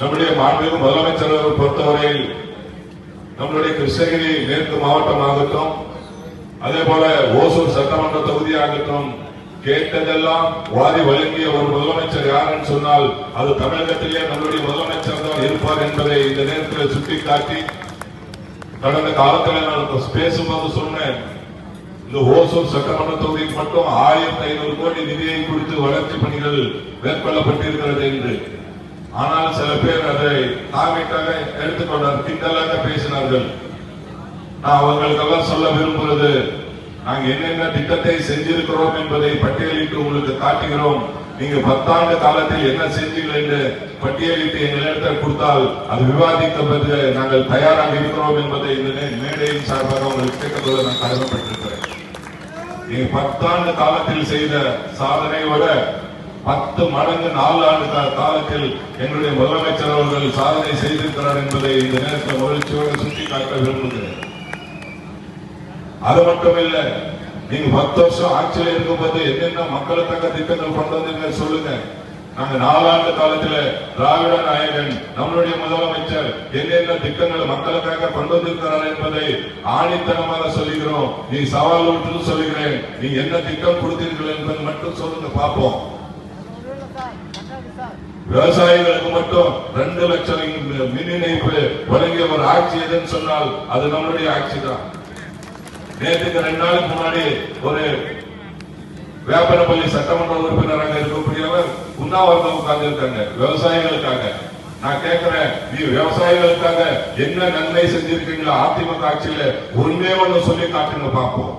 நம்முடைய மாண்பு முதலமைச்சர் அவர்கள் பொறுத்தவரையில் நம்மளுடைய கிருஷ்ணகிரி மேற்கு மாவட்டமாகட்டும் அதே போல ஓசூர் சட்டமன்ற தொகுதியாகட்டும் கேட்டதெல்லாம் வாரி வழங்கிய ஒரு முதலமைச்சர் யாருன்னு சொன்னால் அது தமிழகத்திலேயே நம்முடைய முதலமைச்சர் தான் இருப்பார் என்பதை இந்த நேரத்தில் சுட்டிக்காட்டி கடந்த காலத்தில் நான் பேசும்போது சொன்னேன். இந்த ஓசூர் சட்டமன்ற தொகுதிக்கு மட்டும் ஆயிரத்தி ஐநூறு கோடி நிதியை குறித்து வளர்ச்சி பணிகள் மேற்கொள்ளப்பட்டிருக்கிறது என்று. ஆனால் சில பேர் அதை தாமிட்டாக எடுத்துக்கொண்டார் திட்டலாக பேசினார்கள். நான் அவங்களுக்கெல்லாம் சொல்ல விரும்புவது நாங்க என்னென்ன திட்டத்தை செஞ்சிருக்கிறோம் என்பதை பட்டியலிட்டு உங்களுக்கு காட்டுகிறோம். நீங்க பத்தாண்டு காலத்தில் என்ன செஞ்சீர்கள் என்று பட்டியலிட்டு எங்களிடத்தில் கொடுத்தால் அது விவாதிக்கப்பது நாங்கள் தயாராக இருக்கிறோம் என்பதை இந்த மேடையின் சார்பாக உங்களுக்கு கேட்டுக்கொள்ள நான் கடமைப்பட்டிருக்கிறேன். நீங்க பத்தாண்டு காலத்தில் செய்த சாதனையோட பத்து மடங்கு நாலு ஆண்டு காலத்தில் எங்களுடைய முதலமைச்சர் அவர்கள் சாதனை செய்திருக்கிறார் என்பதை இந்த நேரத்தில் மகிழ்ச்சியோடு சுட்டிக்காட்ட விரும்புகிறேன். அது மட்டும் இல்ல நீங்க பத்து வருஷம் ஆட்சியில் இருக்கும்போது என்னென்ன மக்களுக்காக திட்டங்கள் கொண்டு வந்தீங்க சொல்லுங்க. நாங்க நாலாண்டு காலத்துல திராவிட நாயகன் நம்மளுடைய முதலமைச்சர் என்னென்ன திட்டங்களை மக்களுக்காக கொண்டு வந்திருக்கிறார் என்பதை ஆணித்தனமாக சொல்லுகிறோம். நீ சவால் விட்டு சொல்லுகிறேன். நீ என்ன திட்டம் கொடுத்தீர்கள் என்பது மட்டும் சொல்லுங்க பார்ப்போம். விவசாயிகளுக்கு மட்டும் ரெண்டு லட்சம் மின் இணைப்பு வழங்கிய ஒரு ஆட்சி எதுன்னு சொன்னால் அது நம்மளுடைய ஆட்சி தான். நேற்றுக்கு ரெண்டு நாளுக்கு முன்னாடி ஒரு வேப்பனப்பள்ளி சட்டமன்ற உறுப்பினராக இருக்கக்கூடியவர் உண்ணாவிரதம் உட்கார்ந்து இருக்காங்க. விவசாயிகளுக்காக. நான் கேட்கிறேன் நீ விவசாயிகளுக்காக என்ன நன்மை செஞ்சிருக்கீங்களா அதிமுக ஆட்சியில ஒன்னே ஒண்ணு சொல்லி காட்டுங்க பார்ப்போம்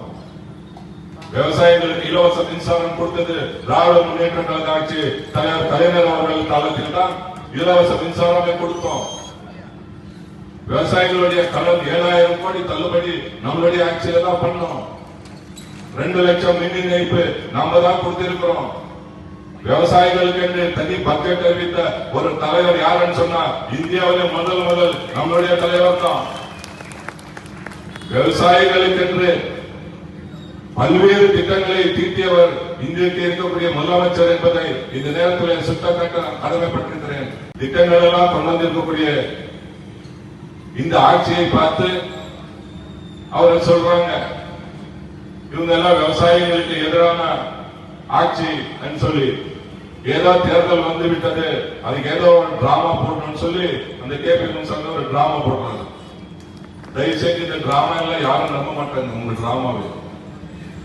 விவசாயிகளுக்கு இலவச மின்சாரம் கொடுத்தது திராவிட முன்னேற்ற கழக ஆட்சி தலைவர் கலைஞர் அவர்கள் காலத்தில் தான் இலவச மின்சாரமே கொடுத்தோம். விவசாயிகளுடைய கடன் ஏழாயிரம் கோடி தள்ளுபடி நம்மளுடைய ஆட்சியில தான் பண்ணோம். ரெண்டு லட்சம் மின் இணைப்பு நாம தான் கொடுத்திருக்கிறோம். விவசாயிகளுக்கு என்று தனி பட்ஜெட் அறிவித்த ஒரு தலைவர் யாருன்னு சொன்னா இந்தியாவிலே முதல் முதல் நம்மளுடைய தலைவர் தான். விவசாயிகளுக்கு என்று பல்வேறு திட்டங்களை தீட்டியவர் இன்றைக்கு இருக்கக்கூடிய முதலமைச்சர் என்பதை இந்த நேரத்தில் சுட்டக்காட்ட கடமைப்பட்டிருக்கிறேன். திட்டங்கள் எல்லாம் கொண்டு வந்திருக்கக்கூடிய இந்த ஆட்சியை பார்த்து அவர்கள் சொல்றாங்க இவங்க எல்லாம் விவசாயிகளுக்கு எதிரான ஆட்சி சொல்லி ஏதோ தேர்தல் வந்து விட்டது அதுக்கு ஏதோ ஒரு டிராமா போடணும்னு சொல்லி அந்த கேபி முன்சாமி ஒரு டிராமா போடுறாங்க. தயவு செஞ்சு இந்த டிராமா எல்லாம் யாரும் நம்ப மாட்டாங்க உங்க டிராமாவே.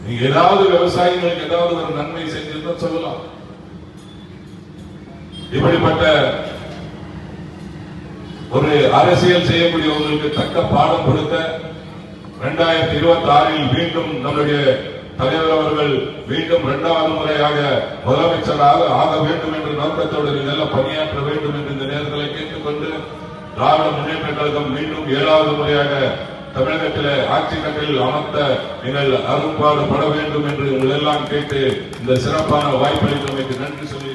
நீங்க ஏதாவது விவசாயிகளுக்கு ஏதாவது ஒரு நன்மை செஞ்சிருந்தா சொல்லலாம். இப்படிப்பட்ட ஒரு அரசியல் செய்யக்கூடியவர்களுக்கு தக்க பாடம் கொடுக்க இரண்டாயிரத்தி இருபத்தி ஆறில் மீண்டும் நம்முடைய தலைவர் அவர்கள் மீண்டும் இரண்டாவது முறையாக முதலமைச்சராக ஆக வேண்டும் என்ற நோக்கத்தோடு நீங்கள் பணியாற்ற வேண்டும் என்று இந்த நேரத்தில் கேட்டுக்கொண்டு திராவிட முன்னேற்ற கழகம் மீண்டும் ஏழாவது முறையாக தமிழகத்தில் ஆட்சி கட்டில் அமர்த்த நீங்கள் அரும்பாடுபட வேண்டும் என்று உங்கள் எல்லாம் கேட்டு இந்த சிறப்பான வாய்ப்பளித்தமைக்கு நன்றி சொல்லி